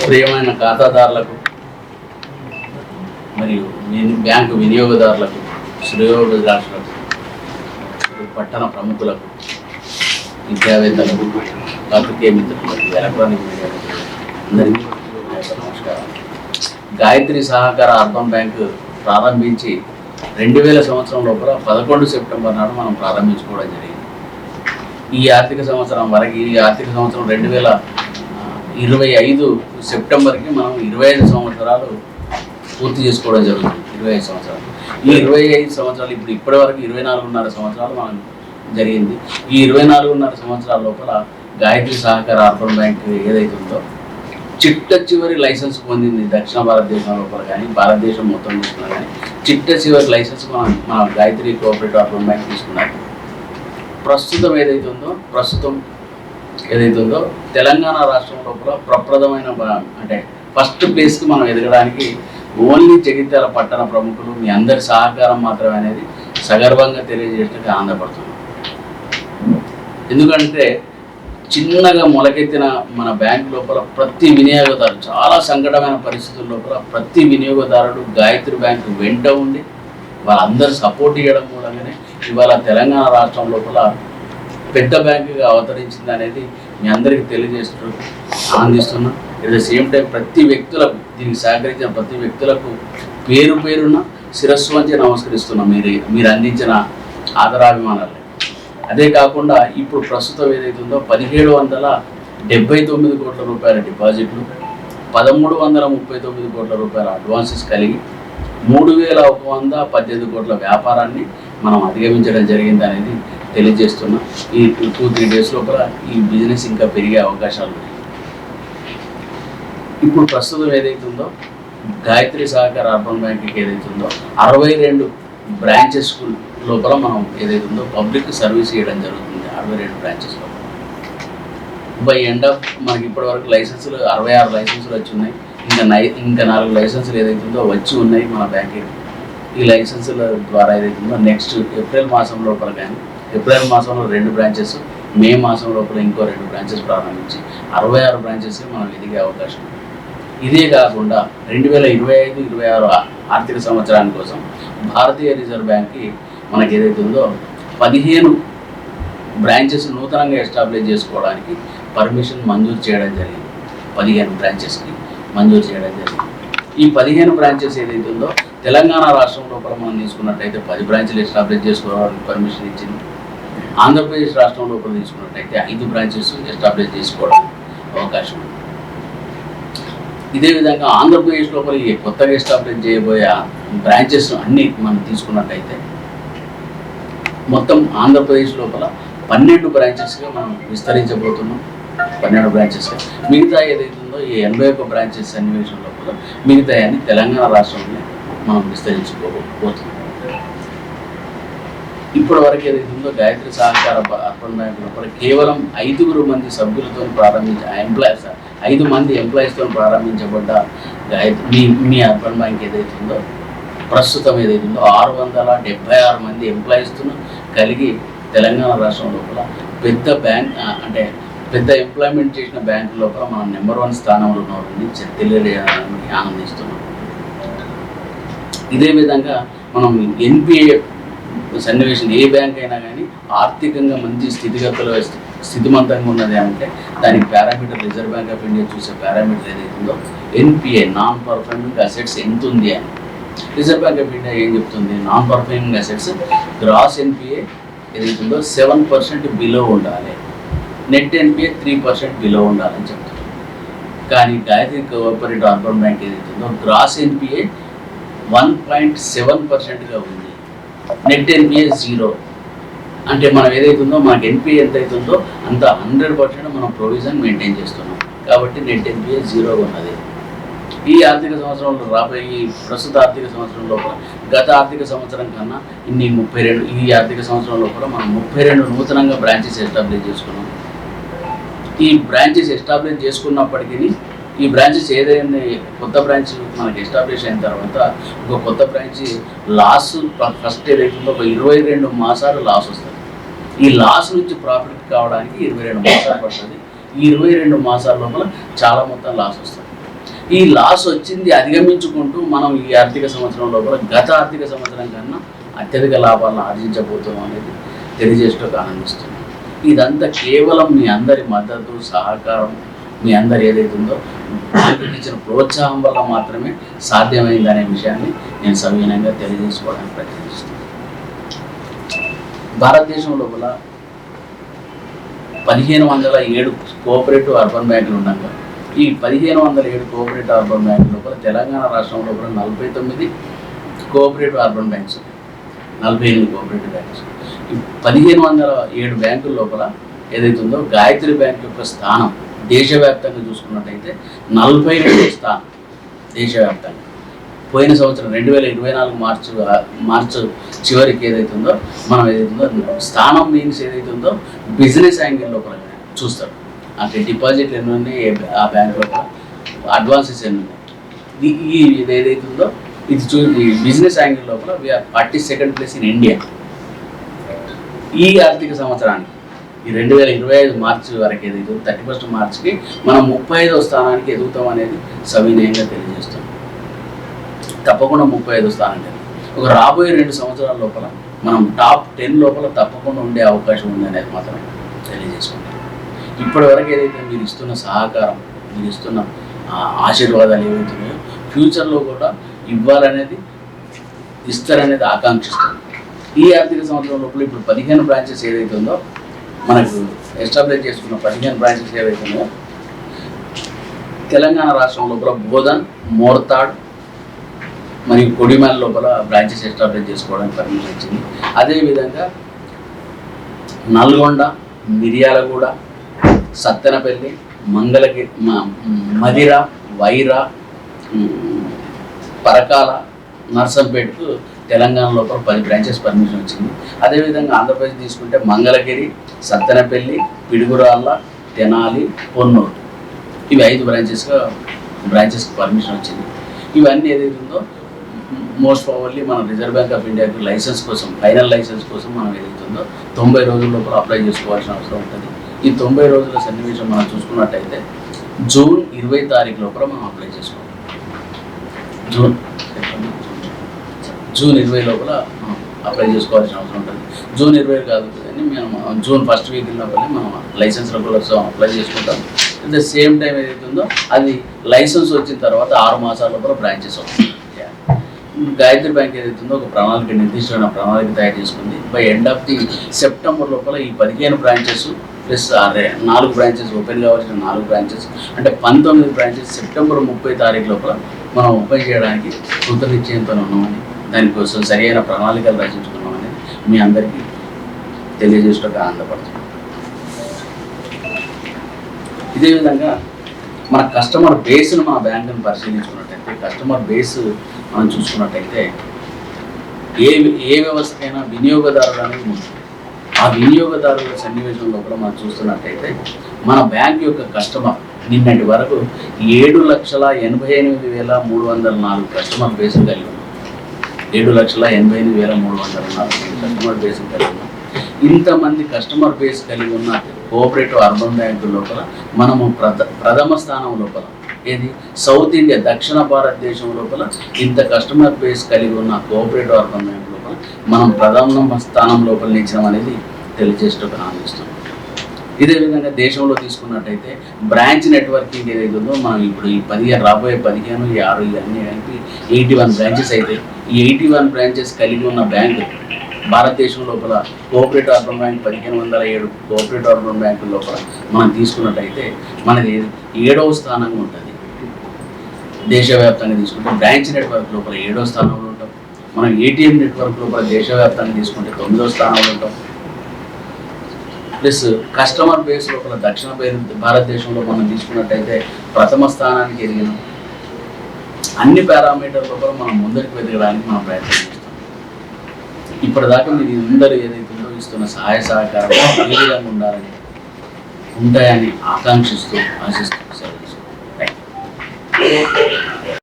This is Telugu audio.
ప్రియమైన ఖాతాదారులకు మరియు బ్యాంకు వినియోగదారులకు మరియు పట్టణ ప్రముఖులకు విద్యావేత్తలకు పాత్రికేయ మిత్రులకు ఎలక్ట్రానిక్ మీడియా అందరికీ నమస్కారం. గాయత్రి సహకార అర్బన్ బ్యాంకు ప్రారంభించి రెండు వేల సంవత్సరం లోపల పదకొండు సెప్టెంబర్ నాడు మనం ప్రారంభించుకోవడం జరిగింది. ఈ ఆర్థిక సంవత్సరం వరకు ఈ ఆర్థిక సంవత్సరం రెండు వేల ఇరవై ఐదు సెప్టెంబర్కి మనం ఇరవై ఐదు సంవత్సరాలు పూర్తి చేసుకోవడం జరుగుతుంది ఇరవై ఐదు సంవత్సరాలు. ఈ ఇరవై ఐదు సంవత్సరాలు ఇప్పుడు ఇప్పటి వరకు ఇరవై నాలుగున్నర సంవత్సరాలు మనం జరిగింది. ఈ ఇరవై నాలుగున్నర సంవత్సరాల లోపల గాయత్రి సహకార అర్బన్ బ్యాంక్ ఏదైతే ఉందో చిట్ట చివరి లైసెన్స్ పొందింది దక్షిణ భారతదేశం లోపల కానీ భారతదేశం మొత్తం తీసుకున్నా కానీ చిట్ట చివరి లైసెన్స్ మనం మన గాయత్రి కోఆపరేటివ్ ఆఫ్ బ్యాంక్ తీసుకున్నాం ప్రస్తుతం ఏదైతే ఉందో ప్రస్తుతం ఏదైతే ఉందో తెలంగాణ రాష్ట్రం లోపల ప్రప్రదమైన అంటే ఫస్ట్ ప్లేస్కి మనం ఎదగడానికి ఓన్లీ జగిత్యాల పట్టణ ప్రముఖులు మీ అందరి సహకారం మాత్రమే అనేది సగర్వంగా తెలియజేయడానికి ఆనందపడుతున్నాం ఎందుకంటే చిన్నగా మొలకెత్తిన మన బ్యాంక్ లోపల ప్రతి వినియోగదారు చాలా సంకటమైన పరిస్థితుల లోపల ప్రతి వినియోగదారుడు గాయత్రి బ్యాంక్ వెంట ఉండి వాళ్ళందరూ సపోర్ట్ చేయడం మూలంగానే ఇవాళ తెలంగాణ రాష్ట్రం లోపల పెద్ద బ్యాంకుగా అవతరించింది అనేది మీ అందరికీ తెలియజేస్తూ ఆనందిస్తున్నా. ఎట్ ద సేమ్ టైం ప్రతి వ్యక్తులకు దీనికి సహకరించిన ప్రతి వ్యక్తులకు పేరు పేరున శిరస్సు వంచి నమస్కరిస్తున్నాం. మీరు మీరు అందించిన ఆదరాభిమానాలు. అదే కాకుండా ఇప్పుడు ప్రస్తుతం ఏదైతే ఉందో పదిహేడు వందల డెబ్బై తొమ్మిది కోట్ల రూపాయల డిపాజిట్లు పదమూడు వందల ముప్పై తొమ్మిది కోట్ల రూపాయల అడ్వాన్సెస్ కలిగి మూడు వేల ఒక వంద పద్దెనిమిది కోట్ల వ్యాపారాన్ని మనం అధిగమించడం జరిగింది అనేది తెలియజేస్తున్నా. ఈ టూ టూ త్రీ డేస్ లోపల ఈ బిజినెస్ ఇంకా పెరిగే అవకాశాలు ఉన్నాయి. ఇప్పుడు ప్రస్తుతం ఏదైతే ఉందో గాయత్రి సహకార అర్బన్ బ్యాంక్కి ఏదైతే ఉందో అరవై రెండు బ్రాంచెస్ లోపల మనం ఏదైతే ఉందో పబ్లిక్ సర్వీస్ చేయడం జరుగుతుంది అరవై రెండు బ్రాంచెస్ బై ఎండ్ ఆఫ్ మనకి ఇప్పటివరకు లైసెన్సులు అరవై ఆరు లైసెన్సులు వచ్చి ఉన్నాయి. ఇంకా నై ఇంకా నాలుగు లైసెన్సులు ఏదైతే ఉందో వచ్చి ఉన్నాయి మన బ్యాంక్కి ఈ లైసెన్సుల ద్వారా ఏదైతే ఉందో నెక్స్ట్ ఏప్రిల్ మాసం లోపల కానీ ఏప్రిల్ మాసంలో రెండు బ్రాంచెస్ మే మాసం లోపల ఇంకో రెండు బ్రాంచెస్ ప్రారంభించి అరవై ఆరు బ్రాంచెస్ మనం ఎదిగే అవకాశం. ఇదే కాకుండా రెండు వేల ఇరవై ఐదు ఇరవై ఆరు ఆర్థిక సంవత్సరాని కోసం భారతీయ రిజర్వ్ బ్యాంక్కి మనకి ఏదైతే ఉందో పదిహేను బ్రాంచెస్ నూతనంగా ఎస్టాబ్లిష్ చేసుకోవడానికి పర్మిషన్ మంజూరు చేయడం జరిగింది. పదిహేను బ్రాంచెస్కి మంజూరు చేయడం జరిగింది. ఈ పదిహేను బ్రాంచెస్ ఏదైతే ఉందో తెలంగాణ రాష్ట్రం లోపల మనం తీసుకున్నట్టయితే పది బ్రాంచ్లు ఎస్టాబ్లిష్ చేసుకోవడానికి పర్మిషన్ ఇచ్చింది. ఆంధ్రప్రదేశ్ రాష్ట్రం లోపల తీసుకున్నట్టయితే ఐదు బ్రాంచెస్ ఎస్టాబ్లిష్ చేసుకోవడానికి అవకాశం ఉంది. ఇదే విధంగా ఆంధ్రప్రదేశ్ లోపల ఈ కొత్తగా ఎస్టాబ్లిష్ చేయబోయే బ్రాంచెస్ అన్ని మనం తీసుకున్నట్టయితే మొత్తం ఆంధ్రప్రదేశ్ లోపల పన్నెండు బ్రాంచెస్గా మనం విస్తరించబోతున్నాం. పన్నెండు బ్రాంచెస్గా మిగతా ఏదైతే ఉందో ఈ ఎనభై ఒక్క బ్రాంచెస్ సన్నివేశం లోపల మిగతా అన్ని తెలంగాణ రాష్ట్రంలో మనం విస్తరించుకోబోతున్నాం ఇప్పటి వరకు ఏదైతే ఉందో గాయత్రి సహకార బ- అర్బన్ బ్యాంక్ లోపల కేవలం ఐదుగురు మంది సభ్యులతో ప్రారంభించ ఎంప్లాయీస్ ఐదు మంది ఎంప్లాయీస్తో ప్రారంభించబడ్డ గాయత్రి మీ మీ అర్బన్ బ్యాంక్ ఏదైతే ఉందో ప్రస్తుతం ఏదైతే ఉందో ఆరు వందల డెబ్బై ఆరు మంది ఎంప్లాయీస్తో కలిగి తెలంగాణ రాష్ట్రం లోపల పెద్ద బ్యాంక్ అంటే పెద్ద ఎంప్లాయ్మెంట్ చేసిన బ్యాంకు లోపల మనం నెంబర్ వన్ స్థానంలో ఉన్నవారిని తెలియజేయాలని ఆనందిస్తున్నాం. ఇదే విధంగా మనం ఎన్పిఏ సన్నివేశం ఏ బ్యాంక్ అయినా కానీ ఆర్థికంగా మంచి స్థితిగతులు స్థితిమంతంగా ఉన్నది అంటే దానికి parameter reserve bank of India చూసే పారామీటర్ ఏదైతుందో ఎన్పిఏ నాన్ పర్ఫార్మింగ్ అసెట్స్ ఎంత ఉంది అని. రిజర్వ్ బ్యాంక్ ఆఫ్ ఇండియా ఏం చెప్తుంది? Non performing assets gross NPA ఏదైతుందో సెవెన్ పర్సెంట్ బిలో ఉండాలి. Net NPA three percent below ఉండాలని చెప్తుంది. కానీ గాయత్రి కోఆపరేటివ్ అర్బన్ బ్యాంక్ ఏదైతుందో gross NPA one point seven పర్సెంట్గా ఉంది. Net NPA zero. అంటే మనం ఏదైతుందో మనకు మనకి ఎన్పిఏ ఎంత అవుతుందో అంత హండ్రెడ్ పర్సెంట్ మనం ప్రొవిజన్ మెయింటైన్ చేస్తున్నాం. కాబట్టి నెట్ ఎన్పిఏ జీరోగా ఉన్నది. ఈ ఆర్థిక సంవత్సరంలో రాబోయే ఈ ప్రస్తుత ఆర్థిక సంవత్సరం లోపల గత ఆర్థిక సంవత్సరం కన్నా ఇన్ని ముప్పై రెండు ఈ ఆర్థిక సంవత్సరం లోపల మనం ముప్పై రెండు నూతనంగా బ్రాంచెస్ ఎస్టాబ్లిష్ చేసుకున్నాం. ఈ బ్రాంచెస్ ఎస్టాబ్లిష్ చేసుకున్నప్పటికీ ఈ బ్రాంచెస్ ఏదైనా కొత్త బ్రాంచ్ మనకి ఎస్టాబ్లిష్ అయిన తర్వాత ఒక కొత్త బ్రాంచ్ లాస్ ఫస్ట్ ఏదైతుందో ఒక ఇరవై రెండు మాసాలు లాస్ వస్తుంది. ఈ లాస్ నుంచి ప్రాఫిట్ కావడానికి ఇరవై రెండు మాసాలు పడుతుంది. ఈ ఇరవై రెండు మాసాల లోపల చాలా మొత్తం లాస్ వస్తుంది. ఈ లాస్ వచ్చింది అధిగమించుకుంటూ మనం ఈ ఆర్థిక సంవత్సరం లోపల గత ఆర్థిక సంవత్సరం కన్నా అత్యధిక లాభాలను ఆర్జించబోతున్నాం అనేది తెలియజేస్తూ ఆనందిస్తున్నాం ఇదంతా కేవలం మీ అందరి మద్దతు సహకారం మీ అందరు ఏదైతే ఉందో బ్యాంకుకి ఇచ్చిన ప్రోత్సాహం వల్ల మాత్రమే సాధ్యమైందనే విషయాన్ని నేను సవీనంగా తెలియజేసుకోవడానికి ప్రయత్నిస్తున్నాను. భారతదేశం లోపల పదిహేను వందల ఏడు కోఆపరేటివ్ అర్బన్ బ్యాంకులు ఉండగా ఈ పదిహేను వందల ఏడు కోఆపరేటివ్ అర్బన్ బ్యాంక్ లోపల తెలంగాణ రాష్ట్రం లోపల నలభై తొమ్మిది కోఆపరేటివ్ అర్బన్ బ్యాంక్స్. నలభై ఎనిమిది కోఆపరేటివ్ బ్యాంక్స్. ఈ పదిహేను వందల ఏడు బ్యాంకుల లోపల ఏదైతే ఉందో గాయత్రి బ్యాంక్ యొక్క స్థానం దేశవ్యాప్తంగా చూసుకున్నట్టయితే నలభై రెండు స్థానం దేశవ్యాప్తంగా. పోయిన సంవత్సరం రెండు వేల ఇరవై నాలుగు మార్చి మార్చి చివరికి ఏదైతే ఉందో మనం ఏదైతే ఉందో స్థానం మీన్స్ ఏదైతే ఉందో బిజినెస్ యాంగిల్ లోపల చూస్తారు. అంటే డిపాజిట్లు ఎన్ని ఉన్నాయి ఆ బ్యాంక్ అడ్వాన్సెస్ ఎన్ని ఉన్నాయి? ఈ- ఇది ఏదైతే ఉందో ఇది చూ ఈ బిజినెస్ యాంగిల్ లోపల we're forty second place in India ఈ ఆర్థిక సంవత్సరానికి ఈ రెండు వేల ఇరవై ఐదు మార్చి వరకు ఏదైతే థర్టీ ఫస్ట్ మార్చికి మనం ముప్పై ఐదో స్థానానికి ఎదుగుతాం అనేది సవినయంగా తెలియజేస్తాం. తప్పకుండా ముప్పై ఐదో స్థానానికి ఒక రాబోయే రెండు సంవత్సరాల లోపల మనం టాప్ టెన్ లోపల తప్పకుండా ఉండే అవకాశం ఉంది అనేది మాత్రం తెలియజేసుకుంటాం. ఇప్పటి వరకు ఏదైతే మీరు ఇస్తున్న సహకారం మీరు ఇస్తున్న ఆశీర్వాదాలు ఏవైతున్నాయో ఫ్యూచర్లో కూడా ఇవ్వాలనేది ఇస్తారనేది ఆకాంక్షిస్తాం ఈ ఆర్థిక సంవత్సరం లోపల ఇప్పుడు పదిహేను బ్రాంచెస్ ఏదైతే ఉందో మనకు ఎస్టాబ్లిష్ చేసుకున్న పదిహేను బ్రాంచెస్ ఏవైతే ఉన్నాయో తెలంగాణ రాష్ట్రం లోపల బోధన్ మోర్తాడ్ మరియు కొడిమల్ లోపల బ్రాంచెస్ ఎస్టాబ్లిష్ చేసుకోవడానికి పర్మిషన్ ఇచ్చింది అదేవిధంగా నల్గొండ మిర్యాలగూడ సత్తెనపల్లి మంగళగిరి మదిర వైరా పరకాల నర్సంపేటకు తెలంగాణ లోపల పది బ్రాంచెస్ పర్మిషన్ వచ్చింది. అదేవిధంగా ఆంధ్రప్రదేశ్ తీసుకుంటే మంగళగిరి సత్తెనపల్లి పిడుగురాళ్ళ తెనాలి పొన్నూరు. ఇవి ఐదు బ్రాంచెస్గా బ్రాంచెస్కి పర్మిషన్ వచ్చింది. ఇవన్నీ ఏదైతుందో ఉందో మోస్ట్ ప్రాబర్లీ మన రిజర్వ్ బ్యాంక్ ఆఫ్ ఇండియాకి లైసెన్స్ కోసం ఫైనల్ లైసెన్స్ కోసం మనం ఏదైతుందో ఉందో తొంభై రోజుల లోపల అప్లై చేసుకోవాల్సిన అవసరం ఉంటుంది. ఈ తొంభై రోజుల సన్నివేశం మనం చూసుకున్నట్టయితే జూన్ ఇరవై తారీఖు లోపల మనం అప్లై చేసుకోవాలి. జూన్ జూన్ ఇరవై లోపల అప్లై చేసుకోవాల్సిన అవసరం ఉంటుంది. జూన్ ఇరవై కాదు కానీ మేము జూన్ ఫస్ట్ వీక్ లోపల మనం లైసెన్స్ కోసం అప్లై చేసుకుంటాం. అట్ ద సేమ్ టైం ఏదైతే ఉందో అది లైసెన్స్ వచ్చిన తర్వాత ఆరు మాసాల లోపల బ్రాంచెస్ వస్తుంది గాయత్రి బ్యాంక్ ఏదైతే ఉందో ఒక ప్రణాళిక నిర్దిష్టమైన ప్రణాళిక తయారు చేసుకుంది. By end of the September లోపల ఈ పదిహేను బ్రాంచెస్ ప్లస్ అదే నాలుగు బ్రాంచెస్ ఓపెన్ కావాల్సిన నాలుగు బ్రాంచెస్ అంటే పంతొమ్మిది బ్రాంచెస్ సెప్టెంబర్ ముప్పై తారీఖు లోపల మనం ఓపెన్ చేయడానికి కృతనిశ్చయంతో ఉన్నామని దానికోసం సరైన ప్రణాళికలు రచించుకున్నామని మీ అందరికీ తెలియజేసినట్టు ఆనందపడుతున్నాం. ఇదే విధంగా మన కస్టమర్ బేస్ను మన బ్యాంకును పరిశీలించుకున్నట్టయితే కస్టమర్ బేస్ మనం చూసుకున్నట్టయితే ఏ ఏ అయినా వినియోగదారులు అనేది ముఖ్యం ఆ వినియోగదారుల సన్నివేశంలో కూడా మనం చూస్తున్నట్టయితే మన బ్యాంక్ యొక్క కస్టమర్ నిన్నటి వరకు ఏడు లక్షల ఎనభై ఎనిమిది వేల మూడు వందల నాలుగు కస్టమర్ బేస్ కలిగి ఉన్నాం. ఏడు లక్షల ఎనభై ఎనిమిది వేల మూడు వందల నాలుగు కస్టమర్ బేస్ కలిగి ఉన్నాం. ఇంతమంది కస్టమర్ బేస్ కలిగి ఉన్న కోఆపరేటివ్ అర్బన్ బ్యాంకు లోపల మనము ప్రథ ప్రథమ స్థానం లోపల ఏది? సౌత్ ఇండియా దక్షిణ భారతదేశం లోపల ఇంత కస్టమర్ బేస్ కలిగి ఉన్న కోఆపరేటివ్ అర్బన్ బ్యాంకు మనం ప్రథమ స్థానం లోపల నిలిచడం అనేది తెలియజేసేటప్పుడు ఆనందిస్తాం ఇదే విధంగా దేశంలో తీసుకున్నట్టయితే బ్రాంచ్ నెట్వర్కింగ్ ఏదైతే ఉందో మనం ఇప్పుడు ఈ పదిహేను రాబోయే పదిహేను ఈ ఆరు ఇవన్నీ కలిపి ఎయిటీ వన్ బ్రాంచెస్ అయితే ఈ ఎయిటీ వన్ బ్రాంచెస్ కలిగి ఉన్న బ్యాంకు భారతదేశం లోపల కోఆపరేటివ్ అర్బన్ బ్యాంక్ పదిహేను వందల ఏడు కోఆపరేటివ్ అర్బన్ బ్యాంకు లోపల మనం తీసుకున్నట్టయితే మనది ఏడవ స్థానంగా ఉంటుంది. దేశవ్యాప్తంగా తీసుకుంటే బ్రాంచ్ నెట్వర్క్ లోపల ఏడో స్థానంలో మనం ఏటీఎం నెట్వర్క్ లోపల దేశవ్యాప్తంగా తీసుకుంటే తొమ్మిదో స్థానంలో ఉంటాం. ప్లస్ కస్టమర్ బేస్ లోపల దక్షిణ భారతదేశంలో మనం తీసుకున్నట్టయితే ప్రథమ స్థానానికి ఎదిగినాం. అన్ని పారామీటర్ లోపల మనం ముందరికి వెతకడానికి మనం ప్రయత్నం చేస్తాం. ఇప్పటిదాకా మీరు అందరూ ఏదైతే ఇస్తున్న సహాయ సహకారం ఏ విధంగా ఉండాలని ఉంటాయని ఆకాంక్షిస్తూ ఆశిస్తూ సెలవు